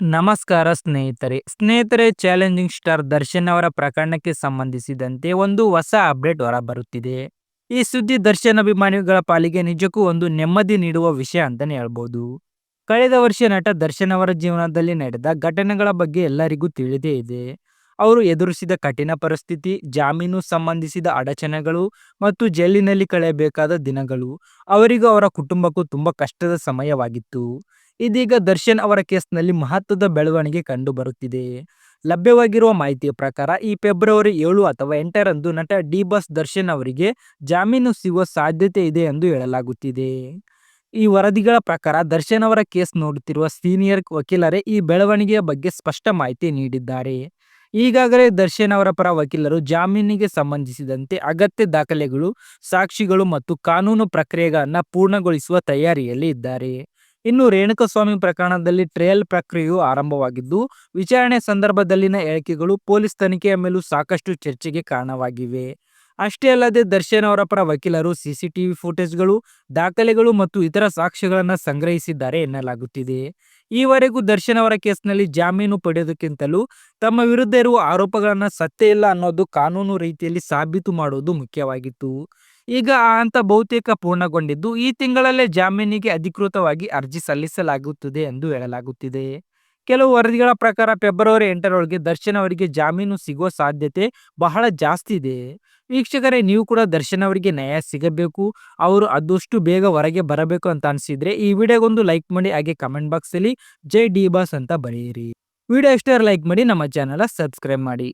ನಮಸ್ಕಾರ ಸ್ನೇಹಿತರೆ. ಸ್ನೇಹಿತರೆ ಚಾಲೆಂಜಿಂಗ್ ಸ್ಟಾರ್ ದರ್ಶನ್ ಅವರ ಪ್ರಕರಣಕ್ಕೆ ಸಂಬಂಧಿಸಿದಂತೆ ಒಂದು ಹೊಸ ಅಪ್ಡೇಟ್ ಹೊರಬರುತ್ತಿದೆ. ಈ ಸುದ್ದಿ ದರ್ಶನ್ ಅಭಿಮಾನಿಗಳ ಪಾಲಿಗೆ ನಿಜಕ್ಕೂ ಒಂದು ನೆಮ್ಮದಿ ನೀಡುವ ವಿಷಯ ಅಂತಾನೆ ಹೇಳ್ಬೋದು. ಕಳೆದ ವರ್ಷ ನಟ ದರ್ಶನ್ ಅವರ ಜೀವನದಲ್ಲಿ ನಡೆದ ಘಟನೆಗಳ ಬಗ್ಗೆ ಎಲ್ಲರಿಗೂ ತಿಳಿದೇ ಇದೆ. ಅವರು ಎದುರಿಸಿದ ಕಠಿಣ ಪರಿಸ್ಥಿತಿ, ಜಾಮೀನು ಸಂಬಂಧಿಸಿದ ಅಡಚಣೆಗಳು ಮತ್ತು ಜೈಲಿನಲ್ಲಿ ಕಳೆಯಬೇಕಾದ ದಿನಗಳು ಅವರಿಗೂ ಅವರ ಕುಟುಂಬಕ್ಕೂ ತುಂಬಾ ಕಷ್ಟದ ಸಮಯವಾಗಿತ್ತು. ಇದೀಗ ದರ್ಶನ್ ಅವರ ಕೇಸ್ನಲ್ಲಿ ಮಹತ್ವದ ಬೆಳವಣಿಗೆ ಕಂಡುಬರುತ್ತಿದೆ. ಲಭ್ಯವಾಗಿರುವ ಮಾಹಿತಿಯ ಪ್ರಕಾರ, ಈ ಫೆಬ್ರವರಿ ಏಳು ಅಥವಾ ಎಂಟರಂದು ನಟ ಡಿ ಬಸ್ ದರ್ಶನ್ ಅವರಿಗೆ ಜಾಮೀನು ಸಿಗುವ ಸಾಧ್ಯತೆ ಇದೆ ಎಂದು ಹೇಳಲಾಗುತ್ತಿದೆ. ಈ ವರದಿಗಳ ಪ್ರಕಾರ, ದರ್ಶನ್ ಅವರ ಕೇಸ್ ನೋಡುತ್ತಿರುವ ಸೀನಿಯರ್ ವಕೀಲರೇ ಈ ಬೆಳವಣಿಗೆಯ ಬಗ್ಗೆ ಸ್ಪಷ್ಟ ಮಾಹಿತಿ ನೀಡಿದ್ದಾರೆ. ಈಗಾಗಲೇ ದರ್ಶನ್ ಅವರ ಪರ ವಕೀಲರು ಜಾಮೀನಿಗೆ ಸಂಬಂಧಿಸಿದಂತೆ ಅಗತ್ಯ ದಾಖಲೆಗಳು, ಸಾಕ್ಷಿಗಳು ಮತ್ತು ಕಾನೂನು ಪ್ರಕ್ರಿಯೆಗಳನ್ನು ಪೂರ್ಣಗೊಳಿಸುವ ತಯಾರಿಯಲ್ಲಿ ಇದ್ದಾರೆ. ಇನ್ನು ರೇಣುಕಸ್ವಾಮಿ ಪ್ರಕರಣದಲ್ಲಿ ಟ್ರಯಲ್ ಪ್ರಕ್ರಿಯೆಯು ಆರಂಭವಾಗಿದ್ದು, ವಿಚಾರಣೆ ಸಂದರ್ಭದಲ್ಲಿನ ಹೇಳಿಕೆಗಳು ಪೊಲೀಸ್ ತನಿಖೆಯ ಮೇಲೂ ಸಾಕಷ್ಟು ಚರ್ಚೆಗೆ ಕಾರಣವಾಗಿವೆ. ಅಷ್ಟೇ ಅಲ್ಲದೆ ದರ್ಶನ್ ಅವರ ಪರ ವಕೀಲರು ಸಿಸಿಟಿವಿ ಫುಟೇಜ್ಗಳು, ದಾಖಲೆಗಳು ಮತ್ತು ಇತರ ಸಾಕ್ಷ್ಯಗಳನ್ನು ಸಂಗ್ರಹಿಸಿದ್ದಾರೆ ಎನ್ನಲಾಗುತ್ತಿದೆ. ಈವರೆಗೂ ದರ್ಶನ್ ಅವರ ಕೇಸ್ನಲ್ಲಿ ಜಾಮೀನು ಪಡೆಯೋದಕ್ಕಿಂತಲೂ ತಮ್ಮ ವಿರುದ್ಧ ಇರುವ ಆರೋಪಗಳನ್ನು ಸತ್ಯ ಇಲ್ಲ ಅನ್ನೋದು ಕಾನೂನು ರೀತಿಯಲ್ಲಿ ಸಾಬೀತು ಮಾಡುವುದು ಮುಖ್ಯವಾಗಿತ್ತು. ಈಗ ಆ ಹಂತ ಬಹುತೇಕ ಪೂರ್ಣಗೊಂಡಿದ್ದು ಈ ತಿಂಗಳಲ್ಲೇ ಜಾಮೀನಿಗೆ ಅಧಿಕೃತವಾಗಿ ಅರ್ಜಿ ಸಲ್ಲಿಸಲಾಗುತ್ತದೆ ಎಂದು ಹೇಳಲಾಗುತ್ತಿದೆ. ಕೆಲವು ವರದಿಗಳ ಪ್ರಕಾರ ಫೆಬ್ರವರಿ ಎಂಟರೊಳಗೆ ದರ್ಶನ್ ಅವರಿಗೆ ಜಾಮೀನು ಸಿಗುವ ಸಾಧ್ಯತೆ ಬಹಳ ಜಾಸ್ತಿ ಇದೆ. ವೀಕ್ಷಕರೇ, ನೀವು ಕೂಡ ದರ್ಶನ್ ಅವರಿಗೆ ನ್ಯಾಯ ಸಿಗಬೇಕು, ಅವರು ಅದಷ್ಟು ಬೇಗ ಹೊರಗೆ ಬರಬೇಕು ಅಂತ ಅನಿಸಿದ್ರೆ ಈ ವಿಡಿಯೋಗೊಂದು ಲೈಕ್ ಮಾಡಿ, ಹಾಗೆ ಕಮೆಂಟ್ ಬಾಕ್ಸಲ್ಲಿ ಜೈ ಡಿ ಬಾಸ್ ಅಂತ ಬರೆಯಿರಿ. ವಿಡಿಯೋ ಇಷ್ಟ ಲೈಕ್ ಮಾಡಿ, ನಮ್ಮ ಚಾನಲ ಸಬ್ಸ್ಕ್ರೈಬ್ ಮಾಡಿ.